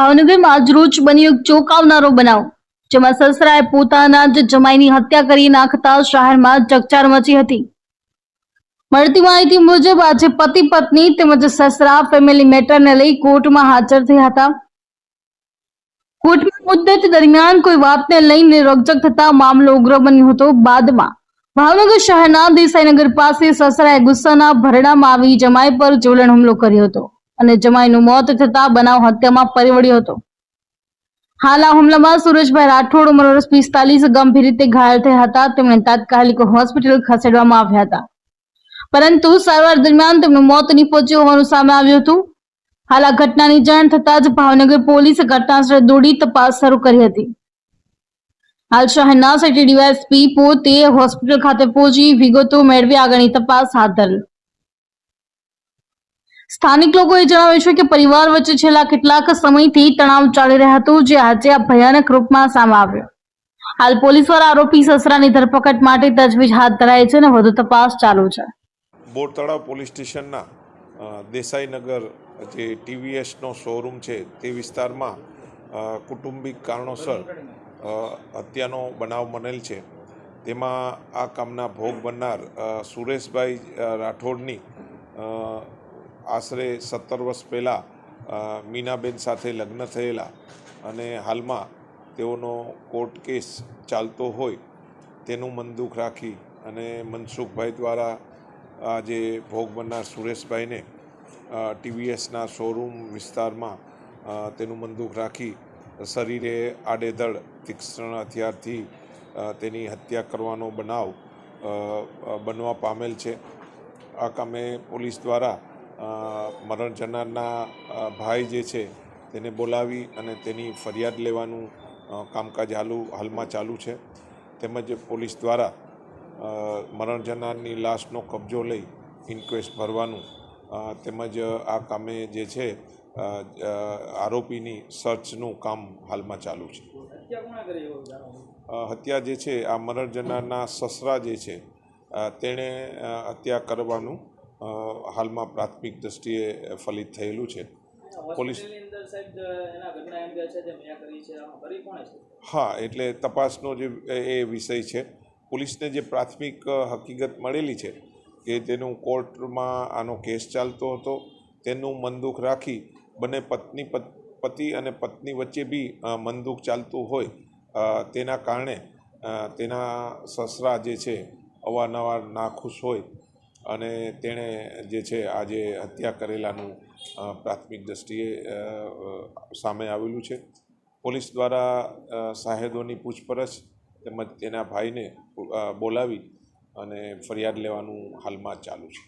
ભાવનગરમાં આજરોજ બન્યો ચોંકાવનારો બનાવ, જેમાં સસરાએ પોતાના જ જમાઈની હત્યા કરી નાખતા શહેરમાં ચકચાર મચી હતી. મળતી માહિતી મુજબ આજે પતિ પત્ની તેમજ સસરા ફેમિલી મેટરને લઈ કોર્ટમાં હાજર થયા હતા. કોર્ટમાં મુદ્દત દરમિયાન કોઈ વાતને લઈને રકઝક થતા મામલો ઉગ્ર બન્યો હતો. બાદમાં ભાવનગર શહેરના દેસાઈનગર પાસે સસરાએ ગુસ્સાના ભરડામાં આવી જમાઈ પર જોલણ હુમલો કર્યો હતો. અને જમાઈનું મોત થતા બનાવ હત્યામાં પરિવળ્યો હતો. હાલ આ હુમલામાં સુરેશભાઈ રાઠોડ ઉંમર વર્ષ પિસ્તાલીસ, ગંભીર રીતે ઘાયલ થયા હતા. તેમણે તાત્કાલિક હોસ્પિટલ ખસેડવામાં આવ્યા હતા. પરંતુ સારવાર દરમિયાન તેમનું મોત નીપજ્યું હોવાનું સામે આવ્યું હતું. હાલ આ ઘટનાની જાણ થતાં જ ભાવનગર પોલીસે ઘટનાસ્થળે દોડી તપાસ શરૂ કરી હતી. હાલ શહેરના સિટી ડીવાયએસપી પોતે હોસ્પિટલ ખાતે પહોંચી વિગતો મેળવી આગળની તપાસ હાથ ધરી. સ્થાનિક લોકોએ જણાવ્યું છે કે પરિવાર વચ્ચે છેલ્લા કેટલાક સમયથી તણાવ ચાલી રહ્યો હતો, જે આજે આ ભયાનક રૂપમાં સામે આવ્યો. હાલ પોલીસ દ્વારા આરોપી સસરાની ધરપકડ માટે તજવીજ હાથ ધરાઈ છે અને વધુ તપાસ ચાલુ છે. બોર પોલીસ સ્ટેશનના દેસાઈનગર જે ટીવીએસનો શોરૂમ છે તે વિસ્તારમાં કુટુંબિક કારણોસર હત્યાનો બનાવ બનેલ છે. તેમાં આ કામના ભોગ બનનાર સુરેશભાઈ રાઠોડની આશરે સત્તર વર્ષ પહેલાં મીનાબેન સાથે લગ્ન થયેલા અને હાલમાં તેઓનો કોર્ટ કેસ ચાલતો હોય તેનું મનદુખ રાખી અને મનસુખભાઈ દ્વારા આ જે ભોગ બનનાર સુરેશભાઈને ટીવીએસના શોરૂમ વિસ્તારમાં તેનું તેનું દુઃખ રાખી શરીરે આડેધડ, તીક્ષ્ણ હથિયારથી તેની હત્યા કરવાનો બનાવ બનવા પામેલ છે. આ કામે પોલીસ દ્વારા મરણ જનારના ભાઈ જે છે, તેને બોલાવી અને તેની ફરિયાદ લેવાનું કામકાજ હાલુ, હાલમાં ચાલુ છે. તેમજ પોલીસ દ્વારા મરણ જનારની લાશનો કબજો લઈ ઇન્ક્વેસ્ટ ભરવાનું તેમજ આ કામે જે છે આરોપીની સર્ચનું કામ હાલમાં ચાલુ છે. હત્યા જે છે, આ મરણ જનારના સસરા જે છે તેણે હત્યા કરવાનું હાલમાં પ્રાથમિક દ્રષ્ટિએ ફલિત થયેલું છે. પોલીસ હા એટલે તપાસનો જે એ વિષય છે. પોલીસને જે પ્રાથમિક હકીકત મળેલી છે કે તેનું કોર્ટમાં આનો કેસ ચાલતો હતો તેનું મનદુખ રાખી બંને પત્ની પત- અને પત્ની વચ્ચે બી મનદુખ ચાલતું હોય તેના કારણે તેના સસરા જે છે અવારનવાર નાખુશ હોય અને તેણે જે છે આજે હત્યા કરેલાનું પ્રાથમિક અ, સામે આવેલું છે. પોલીસ દ્વારા સાહેદોની પૂછપરછ તેમજ તેના ભાઈને બોલાવી અને ફરિયાદ લેવાનું હાલમાં ચાલુ છે.